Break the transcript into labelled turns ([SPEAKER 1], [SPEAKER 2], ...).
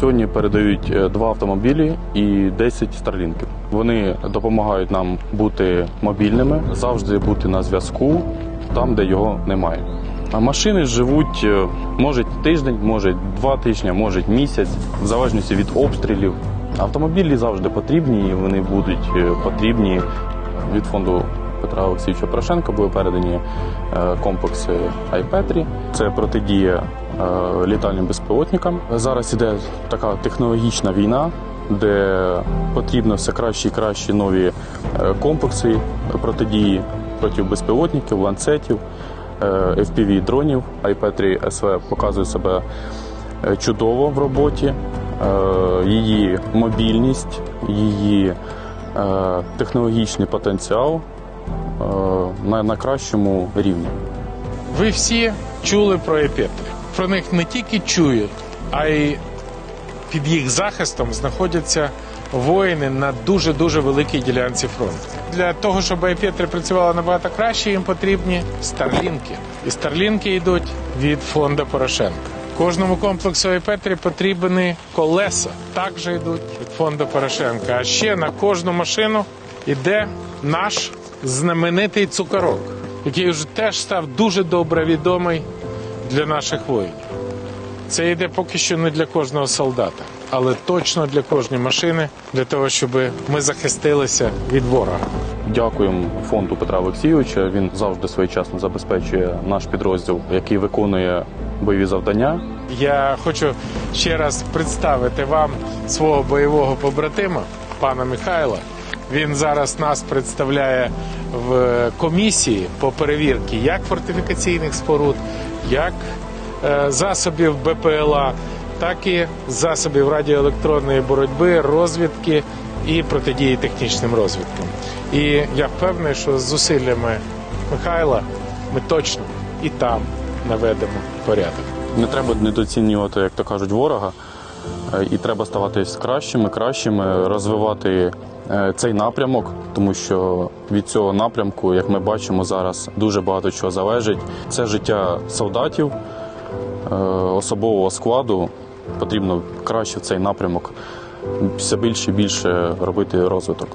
[SPEAKER 1] Сьогодні передають е, два автомобілі і 10 старлінків. Вони допомагають нам бути мобільними, завжди бути на зв'язку там, де його немає. А машини живуть е, може тиждень, може два тижні, може місяць, в залежності від обстрілів. Автомобілі завжди потрібні, і вони будуть е, потрібні від фонду Петра Олексійовича Порошенка були передані е, комплекси iPetri. Це протидія е, літальним безпілотникам. Зараз іде така технологічна війна, де потрібно все кращі і кращі нові е, комплекси протидії проти безпілотників, ланцетів, FPV дронів. iPetri SV показує себе чудово в роботі. Її мобільність, її технологічний потенціал на, на кращому рівні.
[SPEAKER 2] Ви всі чули про епетри. Про них не тільки чують, а й під їх захистом знаходяться воїни на дуже дуже великій ділянці фронту. Для того, щоб епетри працювали набагато краще, їм потрібні старлінки. І старлінки йдуть від фонду Порошенка. Кожному комплексу епетрі потрібні колеса. Також йдуть від фонду Порошенка. А ще на кожну машину йде наш знаменитий цукорок, який вже теж став дуже добре відомий для наших воїнів. Це йде поки що не для кожного солдата, але точно для кожної машини, для того, щоб ми захистилися від ворога.
[SPEAKER 1] Дякуємо фонду Петра Олексійовича. Він завжди своєчасно забезпечує наш підрозділ, який виконує бойові завдання.
[SPEAKER 2] Я хочу ще раз представити вам свого бойового побратима, пана Михайла. Він зараз нас представляє в комісії по перевірці як фортифікаційних споруд, як е, засобів БПЛА, так і засобів радіоелектронної боротьби, розвідки і протидії технічним розвідкам. І я впевнений, що з зусиллями Михайла ми точно і там наведемо порядок.
[SPEAKER 1] Не треба недооцінювати, як то кажуть, ворога. Е, І треба ставатись кращими, кращими, розвивати цей напрямок, тому що від цього напрямку, як ми бачимо зараз, дуже багато чого залежить. Це життя солдатів, е, особового складу. Потрібно краще в цей напрямок все більше і більше робити розвиток.